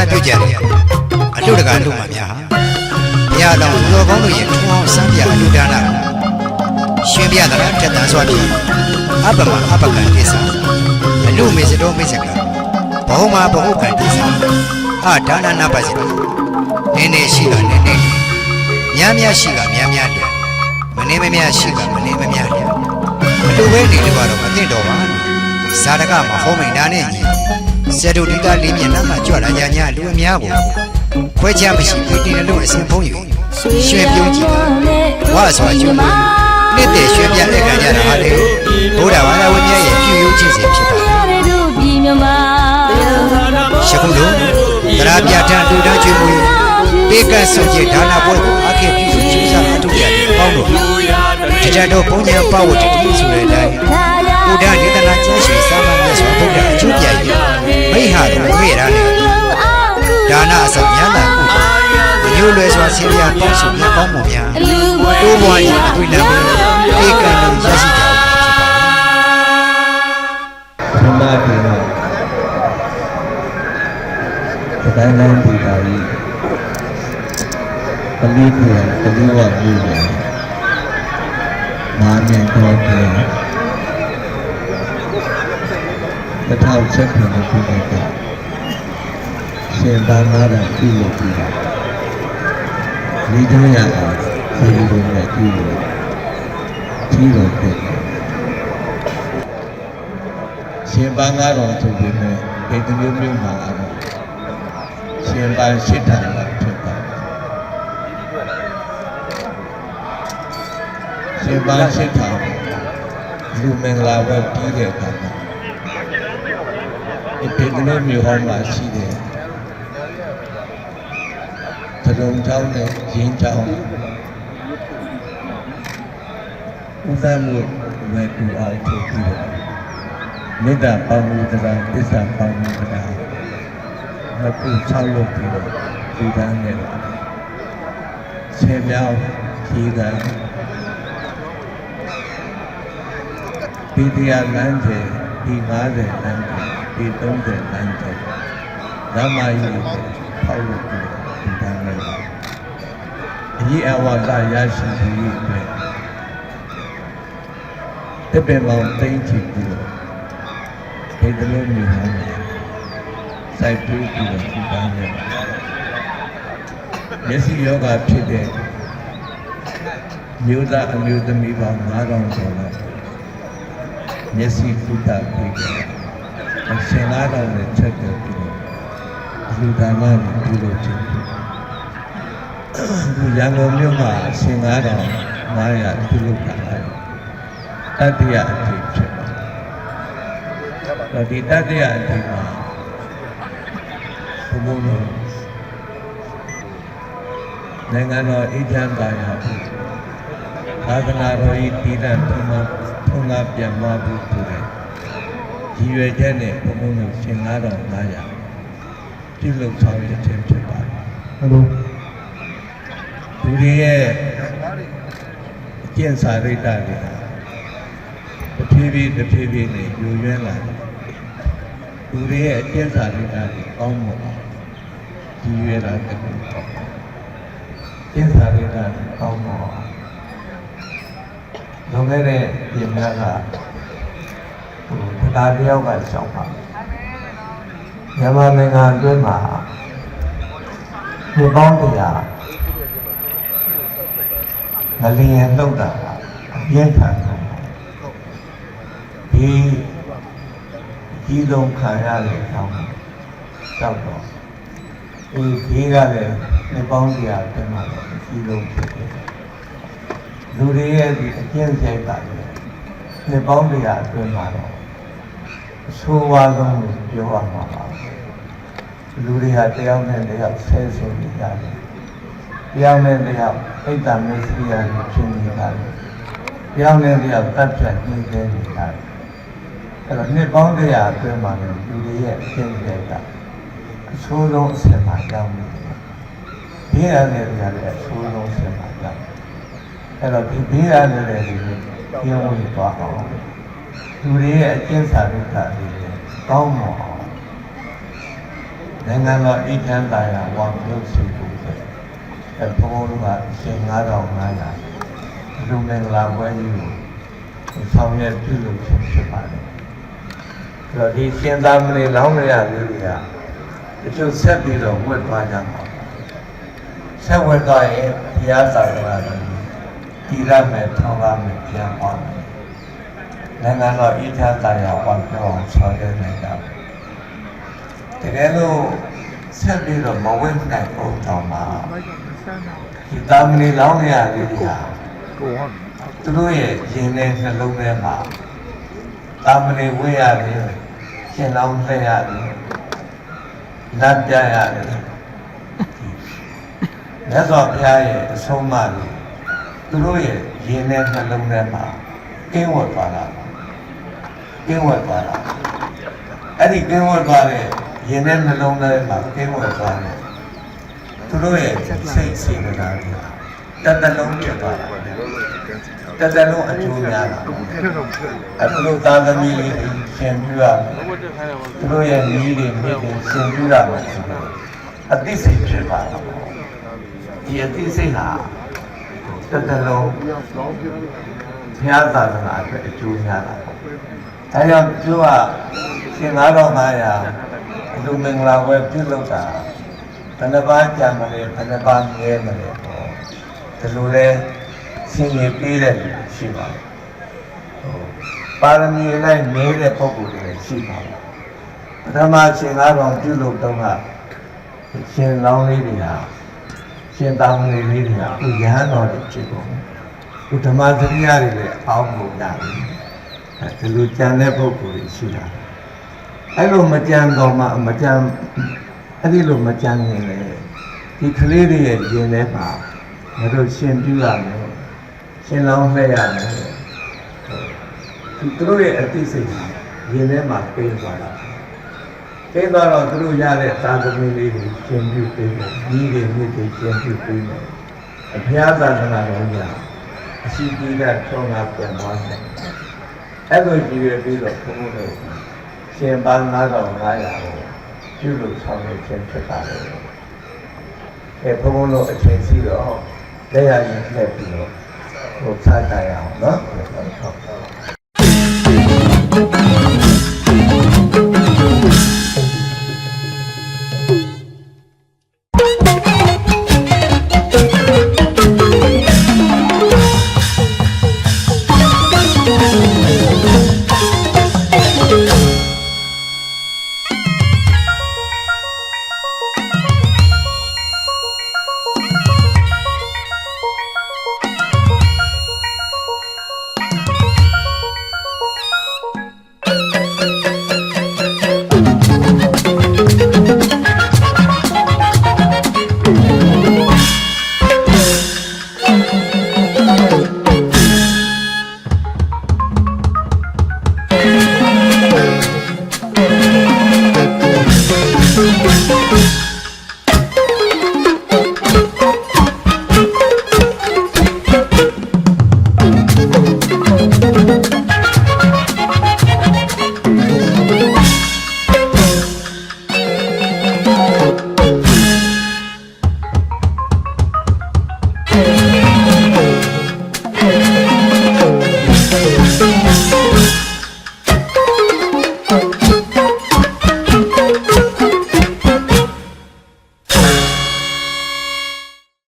လူဒါနပြုကြတယ်အလူတကာလူမှများဘုရားတော်လူတော်ကောင်းတို့ရဲ့ထွန်းအောင်စမ်းပြအလူဒါနရှင်ပြသလားထက်သန်စွာဖြင့်အပမအပကံတိသအလူမေစတော်မေစကဘောမဘဟုကံတိသအာဒါနနာပါစေနင်းနေရှိကနင်းနေများများရှိကများများတယ်မနေမများရှိကမနေမများတယ်အလူပဲနေလို့ကတော့မသိတော့ပါဇာတကမှာဟောမိန်တာနဲ့ညီ ဇေတုတိကလေးမျက်နှာမှာကြွလာညာညာလူအများကိုခွဲခြားမရှိပြတင်းလို့အစဉ်ဖုံးယူရွှေပြုံးကြည့်တာဝါဆိုအကျိုးလေးနှစ်တည်းရွှေပြတဲ့ခံကြတာဟာလေဘုရားဘာသာဝင်များရဲ့ပြုယုခြင်းစဉ်ဖြစ်ပါတယ်ရှခုလိုတရားပြထန်တူတန်းကျွေးမွေးပေးကတ်ဆွန်ကျဒါနာပွဲကိုအခေပြုကျူးစာအထုရတဲ့အပေါင်းတို့တကြတော့ဘုံညာပဝတ္တိဆိုတဲ့အတိုင်းဘုရားဒေသနာကျမ်းရှိစာမမြတ်စွာဘုရားအကျိုးပြည့် မိဟာတော်မေ့ရတဲ့ဒါနာအစမြတ်တာကိုမျိုးလွယ်စွာဆင်းရဲပေါင်းစုမြတ်ကောင်းမှုများတိုးပွားရင်အတွေ့အကြုံဧကံကိုရရှိကြအောင်ဖြစ်ပါတဓမ္မယ်တေနသဒ္ဒနံဒီတာယိပလိခေယပလိဝပြုယမာမေတောတေတ ထောက်ချက်ခုနှစ်ခုနှစ်ကရှင်သာနာရပြုလုပ်ပြီးတာဒီကျမ်းရအောင်ဒီလိုနဲ့ပြုလို့ကြီးတော်ဖြစ်တယ်ရှင်ပန်းကားတော်ဆိုပေမဲ့ဒီတစ်မျိုးမျိုးမှာတော့ရှင်ပန်းရှိတာလည်းဖြစ်ပါတယ်ရှင်ပန်းရှိတာလူမင်္ဂလာပဲပြီးတဲ့အခါမှာ ဒီတစ်မျိုးမျိုးဟောမှာရှိတယ်သရုံချောင်းနဲ့ရင်းချောင်းဥဒ္ဒမှုဝေကူအောင်ထုတ်ပြီးတော့မေတ္တာပေါင်းမှုတရားသစ္စာပေါင်းမှုတရားနှစ်ခု၆လို့ပြီးတော့ဒီကမ်းနဲ့ဆယ်မြောက်ဒီကမ်းဒီတရားလမ်းကျဒီ90လမ်းကျ ဒီ30လမ်းကျဓမ္မယုဖောက်လို့ပြီးတော့ဒီကမ်းနဲ့အကြီးအဝါဒရရှိပြီးအတွက်တပင်ပေါင်းသိမ့်ချပြီးတော့ဒီတလုံးမျိုးဟောစိုက်ပျိုးပြီးတော့ဒီပန်းနဲ့မျက်စိယောဂဖြစ်တဲ့မျိုးသားအမျိုးသမီးပေါင်း9000ကျော်လောက်မျက်စိကုသပြီးတော့ အရှင်9000နဲ့ချက်တယ်ပြီးတော့လူဒါနကိုပြုလုပ်ခြင်းအခုရန်ကုန်မြို့မှာအရှင်9000 900ပြုလုပ်တာတတိယအဖြစ်ဖြစ်ပါတယ်တော့ဒီတတ္တရအချိန်မှာဘုံဘုံတို့နိုင်ငံတော်အေဂျင့်ကာရဖို့သာသနာတော်ဤတည်တံ့ထုံးမထုံးကားပြန်မဖို့ဆိုတဲ့ ရည်ရွယ်ချက်နဲ့ဘုံဘုံတို့ရှင်9500ပြုလုပ်ဆောင်ရခြင်းဖြစ်ပါတယ်ဟုတ်လို့သူတွေရဲ့အကျင့်စာရိတ္တတွေဟာတဖြည်းဖြည်းတဖြည်းဖြည်းနဲ့ယူရင်းလာတယ်သူတွေရဲ့အကျင့်စာရိတ္တတွေကောင်းမှုကြီးရွယ်တာတကူပေါ့ကျင့်စာရိတ္တတွေကောင်းမှုလွန်ခဲ့တဲ့ပြင်များက ဟိုတရားတယောက်ကရှောက်ပါမြန်မာနိုင်ငံအတွင်းမှာဒီပေါင်းတရားငလျင်လှုပ်တာအပြင်းထန်ဆုံးဒီကြီးဆုံးခံရတဲ့အကြောင်းကြောက်တော့ဒီဘေးကလည်းနှစ်ပေါင်းတရားတည်းမှာလည်းအကြီးဆုံးဖြစ်တယ်လူတွေရဲ့ဒီအကျင့်စိတ်ကလည်းနှစ်ပေါင်းတရားအတွင်းမှာတော့ အဆိုးဝါးဆုံးလို့ပြောရမှာပါလူတွေဟာတယောက်နဲ့တယောက်ဆဲဆိုနေကြတယ်တယောက်နဲ့တယောက်အိတ်တမစ္စရိယကိုဖြစ်နေကြတယ်တယောက်နဲ့တယောက်တတ်ဖြတ်နေကြတယ်အဲ့တော့နှစ်ပေါင်းတရာအတွင်းမှာလည်းလူတွေရဲ့အကျင့်တွေကအဆိုးဆုံးအဆင့်မှာရောက်နေတယ်။ဘေးရတဲ့တွေကလည်းအဆိုးဆုံးအဆင့်မှာရောက်နေ။အဲ့တော့ဒီဘေးရတဲ့တွေကိုကျင်းဝင်သွားအောင် လူတွေရဲ့အကျင့်စာရိတ္တတွေကောင်းမွန်အောင်နိုင်ငံတော်အေးချမ်းသာယာဝမ်းပြုစီဖို့ပဲအဲဘုန်းတော်ကအရှင်9500လူမင်္ဂလာပွဲကြီးကိုဆောင်ရွက်ပြုလုပ်ခြင်းဖြစ်ပါတယ်။ဒါဒီရှင်သာမဏေလောင်းရရလေးတွေကတချို့ဆက်ပြီးတော့ဝတ်သွားကြမှာ။ဆက်ဝတ်သွားရင်ဘုရားသာသနာတော်ကြီးတည်ရမယ်ထောင်းရမယ်ပြန်ပါမယ်။ နိုင်ငံတော်အေးချမ်းသာယာဝမ်းပြုအောင်ဆောင်ရွက်နိုင်ကြပါတကယ်လို့ဆက်ပြီးတော့မဝင့်နိုင်ဖို့တောင်းပါဒီတာမဏေလောင်းရရလေးတွေကသူတို့ရဲ့ရင်ထဲနှလုံးထဲမှာတာမဏေဝိရတယ်ရှင်လောင်းလက်ရတယ်နတ်ပြရတယ်မြတ်စွာဘုရားရဲ့အဆုံးအမတွေသူတို့ရဲ့ရင်ထဲနှလုံးထဲမှာ ကင်းဝတ်သွားတာကင်းဝတ်သွားတာအဲ့ဒီကင်းဝတ်သွားတဲ့ရင်ထဲနှလုံးထဲမှာကင်းဝတ်သွားတယ်သူတို့ရဲ့စိတ်စေတနာတွေတတလုံးဖြစ်သွားတာတတလုံးအကျိုးများတာအခုလိုသာသမီလေးတွေရှင်ပြရမယ်သူတို့ရဲ့ညီးတွေမိတွေရှင်ပြရမယ်ဆိုတော့အသိစိတ်ဖြစ်ပါတော့ဒီအသိစိတ်ဟာတတလုံး ဘုရားသာသနာအတွက်အကျိုးများတာပေါ့အဲကြောင့်သူကရှင်9500လူမင်္ဂလာဝဲပြုလုပ်တာဘယ်နှပါးကြံမလဲဘယ်နှပါးငဲမလဲပေါ့ဒီလိုလဲဆင်ရပေးတဲ့လူရှိပါတယ်ဟိုပါရမီလိုက်နေတဲ့ပုဂ္ဂိုလ်တွေရှိပါတယ်ပထမရှင်9000ပြုလုပ်တော့ကရှင်လောင်းလေးတွေဟာရှင်တောင်းလေးလေးတွေကဥယဟန်တော်တွေဖြစ်ကုန် ဥဓမ္မသရိယာတွေလည်းအောင်းကုန်ကြပြီအဲဒီလိုကြံတဲ့ပုဂ္ဂိုလ်တွေရှိတာအဲ့လိုမကြံတော့မှမကြံအဲ့ဒီလိုမကြံနေလေဒီကလေးတွေရဲ့ရင်ထဲမှာငါတို့ရှင်ပြရမယ်ရှင်လောင်းလှည့်ရမယ်ဒီသူတို့ရဲ့အသိစိတ်ဟာရင်ထဲမှာပေးသွားတာပေးသွားတော့သူတို့ရတဲ့သာသမီလေးတွေရှင်ပြပေးတယ်ကြီးတွေမြစ်တွေရှင်ပြပေးတယ်အဖျားသာသနာတော်ကြီး အရှိကြီးကထုံးတာပြန်သွားတယ်အဲ့လိုကြည့်ရပြီးတော့ဘုန်းဘုန်းတို့ရှင်ပန်း9500ကိုပြုလို့ဆောင်ရွက်ခြင်းဖြစ်ပါတယ်အဲဘုန်းဘုန်းတို့အချိန်စီတော့လက်ရရင်လှည့်ပြီးတော့ဟိုစားကြရအောင်နော်